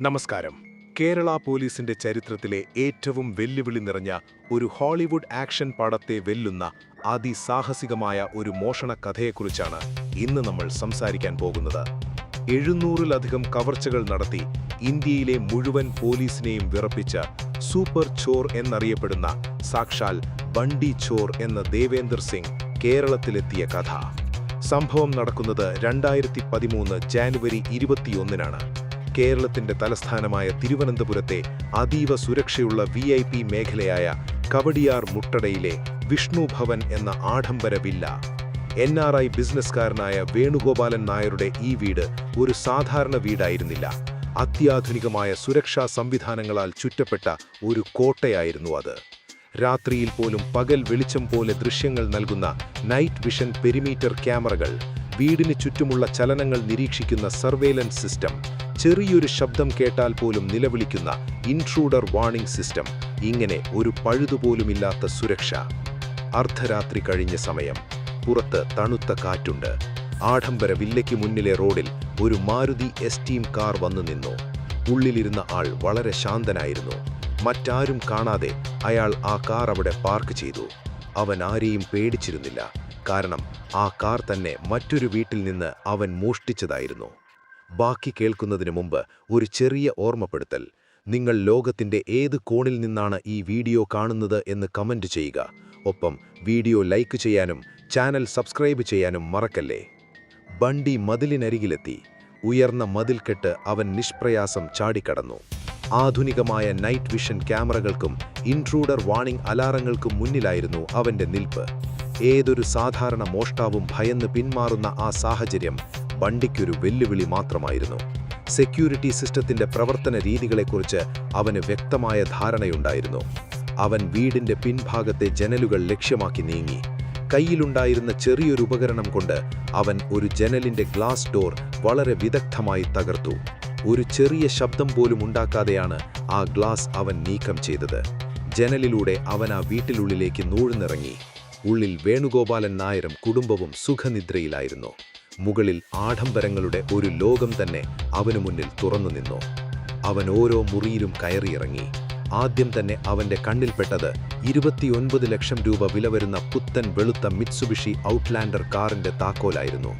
നമസ്കാരം. കേരള പോലീസിന്റെ ചരിത്രത്തിലെ ഏറ്റവും വെല്ലുവിളി നിറഞ്ഞ ഒരു ഹോളിവുഡ് ആക്ഷൻ പടത്തെ വെല്ലുന്ന അതിസാഹസികമായ ഒരു മോഷണ കഥയെക്കുറിച്ചാണ് ഇന്ന് നമ്മൾ സംസാരിക്കാൻ പോകുന്നത്. എഴുന്നൂറിലധികം കവർച്ചകൾ നടത്തി ഇന്ത്യയിലെ മുഴുവൻ പോലീസിനെയും വിറപ്പിച്ച സൂപ്പർ ചോർ എന്നറിയപ്പെടുന്ന സാക്ഷാൽ ബണ്ടി ചോർ എന്ന ദേവേന്ദർ സിംഗ് കേരളത്തിലെത്തിയ കഥ. സംഭവം നടക്കുന്നത് രണ്ടായിരത്തി പതിമൂന്ന് ജാനുവരി ഇരുപത്തിയൊന്നിനാണ്. കേരളത്തിന്റെ തലസ്ഥാനമായ തിരുവനന്തപുരത്തെ അതീവ സുരക്ഷയുള്ള വി ഐ പി മേഖലയായ കവടിയാർ മുട്ടടയിലെ വിഷ്ണു ഭവൻ എന്ന ആഡംബര വില്ല. എൻ ആർ ഐ ബിസിനസ്സുകാരനായ വേണുഗോപാലൻ നായരുടെ ഈ വീട് ഒരു സാധാരണ വീടായിരുന്നില്ല. അത്യാധുനികമായ സുരക്ഷാ സംവിധാനങ്ങളാൽ ചുറ്റപ്പെട്ട ഒരു കോട്ടയായിരുന്നു അത്. രാത്രിയിൽ പോലും പകൽ വെളിച്ചം പോലെ ദൃശ്യങ്ങൾ നൽകുന്ന നൈറ്റ് വിഷൻ പെരിമീറ്റർ ക്യാമറകൾ വീടിന് ചുറ്റുമുള്ള ചലനങ്ങൾ നിരീക്ഷിക്കുന്ന സർവേലൻസ് സിസ്റ്റം ചെറിയൊരു ശബ്ദം കേട്ടാൽ പോലും നിലവിളിക്കുന്ന ഇൻട്രൂഡർ വാണിംഗ് സിസ്റ്റം ഇങ്ങനെ ഒരു പഴുതുപോലുമില്ലാത്ത സുരക്ഷ. അർദ്ധരാത്രി കഴിഞ്ഞ സമയം പുറത്ത് തണുത്ത കാറ്റുണ്ട്. ആഡംബര വില്ലയ്ക്ക് മുന്നിലെ റോഡിൽ ഒരു മാരുതി എസ്റ്റീം കാർ വന്നു നിന്നു. ഉള്ളിലിരുന്ന ആൾ വളരെ ശാന്തനായിരുന്നു. മറ്റാരും കാണാതെ അയാൾ ആ കാർ അവിടെ പാർക്ക് ചെയ്തു. അവൻ ആരെയും പേടിച്ചിരുന്നില്ല. കാരണം ആ കാർ തന്നെ മറ്റൊരു വീട്ടിൽ നിന്ന് അവൻ മോഷ്ടിച്ചതായിരുന്നു. ബാക്കി കേൾക്കുന്നതിന് മുമ്പ് ഒരു ചെറിയ ഓർമ്മപ്പെടുത്തൽ. നിങ്ങൾ ലോകത്തിന്റെ ഏത് കോണിൽ നിന്നാണ് ഈ വീഡിയോ കാണുന്നത് എന്ന് കമന്റ് ചെയ്യുക. ഒപ്പം വീഡിയോ ലൈക്ക് ചെയ്യാനും ചാനൽ സബ്സ്ക്രൈബ് ചെയ്യാനും മറക്കല്ലേ? ബണ്ടി മതിലിനരികിലെത്തി. ഉയർന്ന മതിൽക്കെട്ട് അവൻ നിഷ്പ്രയാസം ചാടിക്കടന്നു. ആധുനികമായ നൈറ്റ് വിഷൻ ക്യാമറകൾക്കും ഇൻട്രൂഡർ വാണിംഗ് അലാറങ്ങൾക്കും മുന്നിലായിരുന്നു അവന്റെ നിൽപ്പ്. ഏതൊരു സാധാരണ മോഷ്ടാവും ഭയന്ന് പിന്മാറുന്ന ആ സാഹചര്യം ബണ്ടിക്കൊരു വെല്ലുവിളി മാത്രമായിരുന്നു. സെക്യൂരിറ്റി സിസ്റ്റത്തിന്റെ പ്രവർത്തന രീതികളെക്കുറിച്ച് അവന് വ്യക്തമായ ധാരണയുണ്ടായിരുന്നു. അവൻ വീടിന്റെ പിൻഭാഗത്തെ ജനലുകൾ ലക്ഷ്യമാക്കി നീങ്ങി. കയ്യിലുണ്ടായിരുന്ന ചെറിയൊരു ഉപകരണം കൊണ്ട് അവൻ ഒരു ജനലിന്റെ ഗ്ലാസ് ഡോർ വളരെ വിദഗ്ധമായി തകർത്തു. ഒരു ചെറിയ ശബ്ദം പോലും ഉണ്ടാക്കാതെയാണ് ആ ഗ്ലാസ് അവൻ നീക്കം ചെയ്തത്. ജനലിലൂടെ അവൻ ആ വീട്ടിലുള്ളിലേക്ക് നൂഴ്ന്നിറങ്ങി. ഉള്ളിൽ വേണുഗോപാലൻ നായരും കുടുംബവും സുഖനിദ്രയിലായിരുന്നു. മുകളിൽ ആഡംബരങ്ങളുടെ ഒരു ലോകം തന്നെ അവനു മുന്നിൽ തുറന്നു നിന്നു. അവൻ ഓരോ മുറിയിലും കയറിയിറങ്ങി. ആദ്യം തന്നെ അവന്റെ കണ്ണിൽപ്പെട്ടത് ഇരുപത്തിയൊൻപത് ലക്ഷം രൂപ വില വരുന്ന പുത്തൻ വെളുത്ത മിത്സുബിഷി ഔട്ട്ലാൻഡർ കാറിന്റെ താക്കോലായിരുന്നു.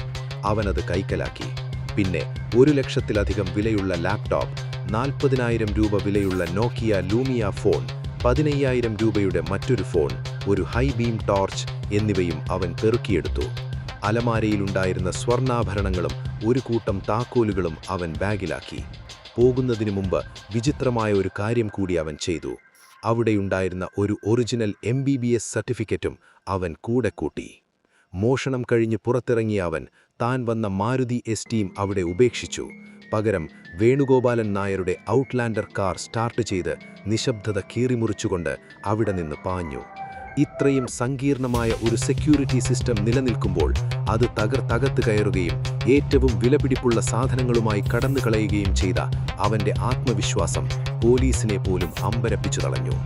അവനത് കൈക്കലാക്കി. പിന്നെ ഒരു ലക്ഷത്തിലധികം വിലയുള്ള ലാപ്ടോപ്പ് നാൽപ്പതിനായിരം രൂപ വിലയുള്ള നോക്കിയ ലൂമിയ ഫോൺ പതിനയ്യായിരം രൂപയുടെ മറ്റൊരു ഫോൺ ഒരു ഹൈ ബീം ടോർച്ച് എന്നിവയും അവൻ പെറുക്കിയെടുത്തു. അലമാരയിലുണ്ടായിരുന്ന സ്വർണാഭരണങ്ങളും ഒരു കൂട്ടം താക്കോലുകളും അവൻ ബാഗിലാക്കി. പോകുന്നതിനു മുമ്പ് വിചിത്രമായ ഒരു കാര്യം കൂടി അവൻ ചെയ്തു. അവിടെയുണ്ടായിരുന്ന ഒരു original M B B S സർട്ടിഫിക്കറ്റും അവൻ കൂടെ കൂട്ടി. മോഷണം കഴിഞ്ഞ് പുറത്തിറങ്ങിയ അവൻ താൻ വന്ന മാരുതി എസ് എസ്റ്റീം അവിടെ ഉപേക്ഷിച്ചു. പകരം വേണുഗോപാലൻ നായരുടെ ഔട്ട്ലാൻഡർ കാർ സ്റ്റാർട്ട് ചെയ്ത് നിശബ്ദത കീറിമുറിച്ചുകൊണ്ട് അവിടെ നിന്ന് പാഞ്ഞു. ഇത്രയും സങ്കീർണമായ ഒരു സെക്യൂരിറ്റി സിസ്റ്റം നിലനിൽക്കുമ്പോൾ അത് തകർത്തകത്ത് തകർത്ത് കയറുകയും ഏറ്റവും വിലപിടിപ്പുള്ള സാധനങ്ങളുമായി കടന്നു കളയുകയും ചെയ്ത അവന്റെ ആത്മവിശ്വാസം പോലീസിനെ പോലും അമ്പരപ്പിച്ചു തളഞ്ഞു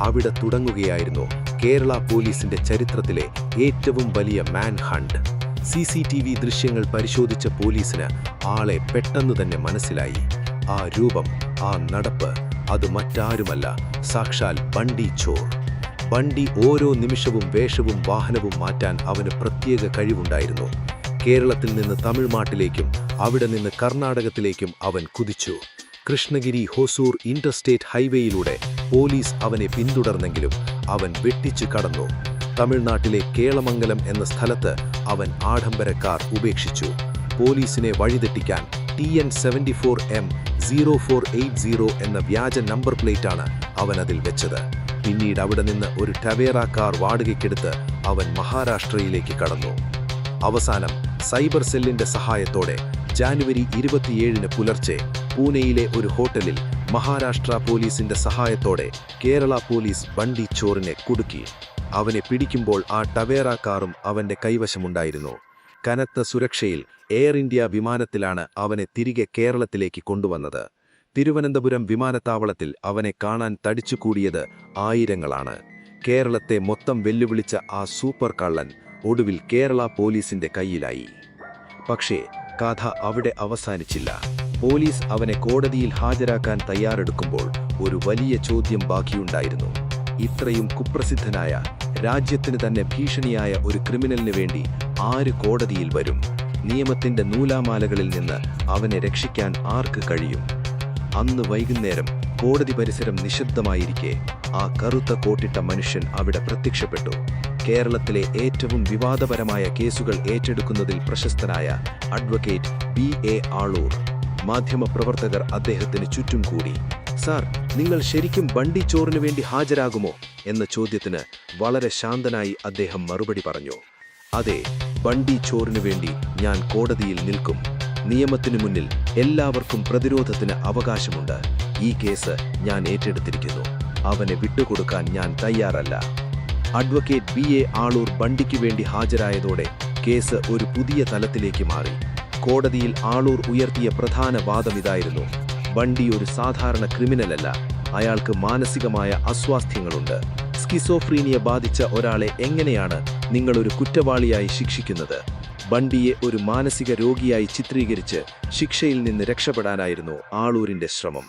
അവിടെ തുടങ്ങുകയായിരുന്നു കേരള പോലീസിന്റെ ചരിത്രത്തിലെ ഏറ്റവും വലിയ manhunt C C T V ദൃശ്യങ്ങൾ പരിശോധിച്ച പോലീസിന് ആളെ പെട്ടെന്ന് തന്നെ മനസ്സിലായി. ആ രൂപം ആ നടപ്പ് അത് മറ്റാരുമല്ല സാക്ഷാൽ ബണ്ടി ചോർ. ബണ്ടി ഓരോ നിമിഷവും വേഷവും വാഹനവും മാറ്റാൻ അവന് പ്രത്യേക കഴിവുണ്ടായിരുന്നു. കേരളത്തിൽ നിന്ന് തമിഴ്നാട്ടിലേക്കും അവിടെ നിന്ന് കർണാടകത്തിലേക്കും അവൻ കുതിച്ചു. കൃഷ്ണഗിരി ഹോസൂർ ഇന്റർസ്റ്റേറ്റ് ഹൈവേയിലൂടെ പോലീസ് അവനെ പിന്തുടർന്നെങ്കിലും അവൻ വെട്ടിച്ചു കടന്നു. തമിഴ്നാട്ടിലെ കേളമംഗലം എന്ന സ്ഥലത്ത് അവൻ ആഡംബരക്കാർ ഉപേക്ഷിച്ചു. പോലീസിനെ വഴിതെറ്റിക്കാൻ T N seventy four M zero four eight zero എന്ന വ്യാജ നമ്പർ പ്ലേറ്റാണ് അവൻ അതിൽ വെച്ചത്. പിന്നീട് അവിടെ നിന്ന് ഒരു ടവേറ കാർ വാടകയ്ക്കെടുത്ത് അവൻ മഹാരാഷ്ട്രയിലേക്ക് കടന്നു. അവസാനം സൈബർ സെല്ലിന്റെ സഹായത്തോടെ ജാനുവരി ഇരുപത്തിയേഴിന് പുലർച്ചെ പൂനെയിലെ ഒരു ഹോട്ടലിൽ മഹാരാഷ്ട്ര പോലീസിന്റെ സഹായത്തോടെ കേരള പോലീസ് ബണ്ടി ചോറിനെ കുടുക്കി. അവനെ പിടിക്കുമ്പോൾ ആ ടവേറ കാറും അവന്റെ കൈവശമുണ്ടായിരുന്നു. കനത്ത സുരക്ഷയിൽ എയർ ഇന്ത്യ വിമാനത്തിലാണ് അവനെ തിരികെ കേരളത്തിലേക്ക് കൊണ്ടുവന്നത്. തിരുവനന്തപുരം വിമാനത്താവളത്തിൽ അവനെ കാണാൻ തടിച്ചുകൂടിയത് ആയിരങ്ങളാണ്. കേരളത്തെ മൊത്തം വെല്ലുവിളിച്ച ആ സൂപ്പർ കള്ളൻ ഒടുവിൽ കേരള പോലീസിന്റെ കയ്യിലായി. പക്ഷേ കഥ അവിടെ അവസാനിച്ചില്ല. പോലീസ് അവനെ കോടതിയിൽ ഹാജരാക്കാൻ തയ്യാറെടുക്കുമ്പോൾ ഒരു വലിയ ചോദ്യം ബാക്കിയുണ്ടായിരുന്നു. ഇത്രയും കുപ്രസിദ്ധനായ രാജ്യത്തിന് തന്നെ ഭീഷണിയായ ഒരു ക്രിമിനലിന് വേണ്ടി ആര് കോടതിയിൽ വരും? നിയമത്തിന്റെ നൂലാമാലകളിൽ നിന്ന് അവനെ രക്ഷിക്കാൻ ആർക്ക് കഴിയും? അന്ന് വൈകുന്നേരം കോടതി പരിസരം നിശബ്ദമായിരിക്കെ ആ കറുത്ത കോട്ടിട്ട മനുഷ്യൻ അവിടെ പ്രത്യക്ഷപ്പെട്ടു. കേരളത്തിലെ ഏറ്റവും വിവാദപരമായ കേസുകൾ ഏറ്റെടുക്കുന്നതിൽ പ്രശസ്തനായ അഡ്വക്കേറ്റ് ബി എ ആളൂർ. മാധ്യമപ്രവർത്തകർ അദ്ദേഹത്തിന് ചുറ്റും കൂടി സാർ നിങ്ങൾ ശരിക്കും ബണ്ടി ചോറിനു വേണ്ടി ഹാജരാകുമോ? എന്ന ചോദ്യത്തിന് വളരെ ശാന്തനായി അദ്ദേഹം മറുപടി പറഞ്ഞു. അതെ ബണ്ടി ചോറിനു വേണ്ടി ഞാൻ കോടതിയിൽ നിൽക്കും. നിയമത്തിനു മുന്നിൽ എല്ലാവർക്കും പ്രതിരോധത്തിന് അവകാശമുണ്ട്. ഈ കേസ് ഞാൻ ഏറ്റെടുത്തിരിക്കുന്നു. അവനെ വിട്ടുകൊടുക്കാൻ ഞാൻ തയ്യാറല്ല. അഡ്വക്കേറ്റ് ബി എ ആളൂർ ബണ്ടിക്ക് വേണ്ടി ഹാജരായതോടെ കേസ് ഒരു പുതിയ തലത്തിലേക്ക് മാറി. കോടതിയിൽ ആളൂർ ഉയർത്തിയ പ്രധാന വാദം ഇതായിരുന്നു. ബണ്ടി ഒരു സാധാരണ ക്രിമിനലല്ല. അയാൾക്ക് മാനസികമായ അസ്വാസ്ഥ്യങ്ങളുണ്ട്. സ്കിസോഫ്രീനിയ ബാധിച്ച ഒരാളെ എങ്ങനെയാണ് നിങ്ങളൊരു കുറ്റവാളിയായി ശിക്ഷിക്കുന്നത്? ബണ്ടിയെ ഒരു മാനസിക രോഗിയായി ചിത്രീകരിച്ച് ശിക്ഷയിൽ നിന്ന് രക്ഷപ്പെടാനായിരുന്നു ആളൂരിന്റെ ശ്രമം.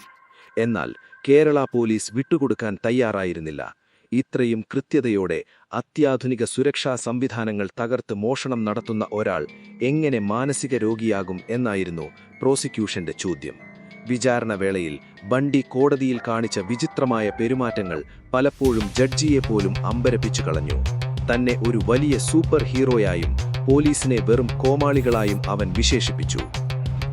എന്നാൽ കേരള പോലീസ് വിട്ടുകൊടുക്കാൻ തയ്യാറായിരുന്നില്ല. ഇത്രയും കൃത്യതയോടെ അത്യാധുനിക സുരക്ഷാ സംവിധാനങ്ങൾ തകർത്ത് മോഷണം നടത്തുന്ന ഒരാൾ എങ്ങനെ മാനസിക രോഗിയാകും എന്നായിരുന്നു പ്രോസിക്യൂഷന്റെ ചോദ്യം. വിചാരണ വേളയിൽ ബണ്ടി കോടതിയിൽ കാണിച്ച വിചിത്രമായ പെരുമാറ്റങ്ങൾ പലപ്പോഴും ജഡ്ജിയെ പോലും അമ്പരപ്പിച്ചു കളഞ്ഞു. തന്നെ ഒരു വലിയ സൂപ്പർ ഹീറോയായും പോലീസിനെ വെറും കോമാളികളായും അവൻ വിശേഷിപ്പിച്ചു.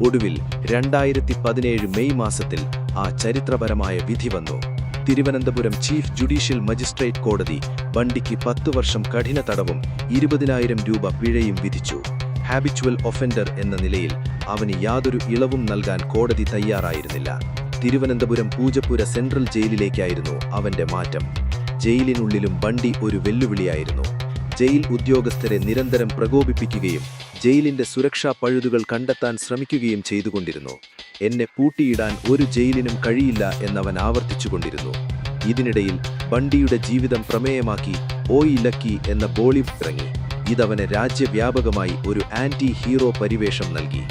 ഒടുവിൽ രണ്ടായിരത്തി പതിനേഴ് മെയ് മാസത്തിൽ ആ ചരിത്രപരമായ വിധി വന്നു. തിരുവനന്തപുരം ചീഫ് ജുഡീഷ്യൽ മജിസ്ട്രേറ്റ് കോടതി ബണ്ടിക്ക് പത്തു വർഷം കഠിന തടവും ഇരുപതിനായിരം രൂപ പിഴയും വിധിച്ചു. ഹാബിച്വൽ ഒഫൻഡർ എന്ന നിലയിൽ അവന് യാതൊരു ഇളവും നൽകാൻ കോടതി തയ്യാറായിരുന്നില്ല. തിരുവനന്തപുരം പൂജപ്പുര സെൻട്രൽ ജയിലിലേക്കായിരുന്നു അവന്റെ മാറ്റം. ജയിലിനുള്ളിലും ബണ്ടി ഒരു വെല്ലുവിളിയായിരുന്നു. ജയിൽ ഉദ്യോഗസ്ഥരെ നിരന്തരം പ്രകോപിപ്പിക്കുകയും ജയിലിന്റെ സുരക്ഷാ പഴുതുകൾ കണ്ടെത്താൻ ശ്രമിക്കുകയും ചെയ്തുകൊണ്ടിരുന്നു. എന്നെ പൂട്ടിയിടാൻ ഒരു ജയിലിനും കഴിയില്ല എന്നവൻ ആവർത്തിച്ചുകൊണ്ടിരുന്നു. ഇതിനിടയിൽ ബണ്ടിയുടെ ജീവിതം പ്രമേയമാക്കി ഓ ലക്കി എന്ന ബോളിവുഡ് ഇറങ്ങി. ഇതവന് രാജ്യവ്യാപകമായി ഒരു ആന്റി ഹീറോ പരിവേഷം നൽകി.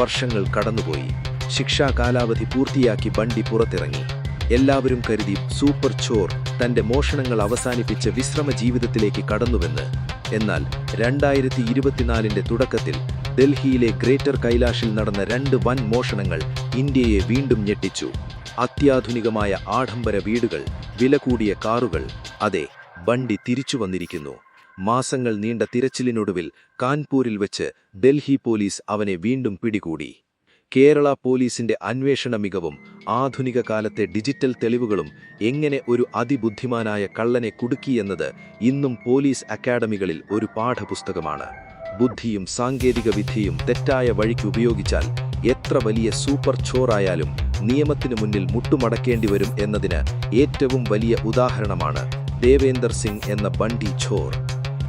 വർഷങ്ങൾ കടന്നുപോയി. ശിക്ഷാ കാലാവധി പൂർത്തിയാക്കി ബണ്ടി പുറത്തിറങ്ങി. എല്ലാവരും കരുതി സൂപ്പർ ചോർ തന്റെ മോഷണങ്ങൾ അവസാനിപ്പിച്ച വിശ്രമ ജീവിതത്തിലേക്ക് കടന്നുവെന്ന്. എന്നാൽ രണ്ടായിരത്തി ഇരുപത്തിനാലിന്റെ തുടക്കത്തിൽ ഡൽഹിയിലെ ഗ്രേറ്റർ കൈലാഷിൽ നടന്ന രണ്ട് വൻ മോഷണങ്ങൾ ഇന്ത്യയെ വീണ്ടും ഞെട്ടിച്ചു. അത്യാധുനികമായ ആഡംബര വീടുകൾ വില കൂടിയ കാറുകൾ അതെ ബണ്ടി തിരിച്ചു വന്നിരിക്കുന്നു. മാസങ്ങൾ നീണ്ട തിരച്ചിലിനൊടുവിൽ കാൺപൂരിൽ വെച്ച് ഡൽഹി പോലീസ് അവനെ വീണ്ടും പിടികൂടി. കേരള പോലീസിന്റെ അന്വേഷണ മികവും ആധുനിക കാലത്തെ ഡിജിറ്റൽ തെളിവുകളും എങ്ങനെ ഒരു അതിബുദ്ധിമാനായ കള്ളനെ കുടുക്കിയെന്നത് ഇന്നും പോലീസ് അക്കാഡമികളിൽ ഒരു പാഠപുസ്തകമാണ്. ബുദ്ധിയും സാങ്കേതിക വിദ്യയും തെറ്റായ വഴിക്ക് ഉപയോഗിച്ചാൽ എത്ര വലിയ സൂപ്പർ ചോറായാലും നിയമത്തിനു മുന്നിൽ മുട്ടുമടക്കേണ്ടി വരും എന്നതിന് ഏറ്റവും വലിയ ഉദാഹരണമാണ് ദേവേന്ദർ സിംഗ് എന്ന ബണ്ടി ഛോർ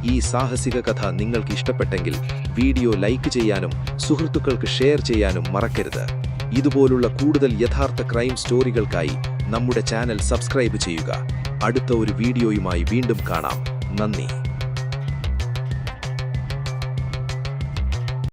ഈ സാഹസിക കഥ നിങ്ങൾക്ക് ഇഷ്ടപ്പെട്ടെങ്കിൽ വീഡിയോ ലൈക്ക് ചെയ്യാനും സുഹൃത്തുക്കൾക്ക് ഷെയർ ചെയ്യാനും മറക്കരുത്. ഇതുപോലുള്ള കൂടുതൽ യഥാർത്ഥ ക്രൈം സ്റ്റോറികൾക്കായി നമ്മുടെ ചാനൽ സബ്സ്ക്രൈബ് ചെയ്യുക. അടുത്ത ഒരു വീഡിയോയുമായി വീണ്ടും കാണാം. നന്ദി.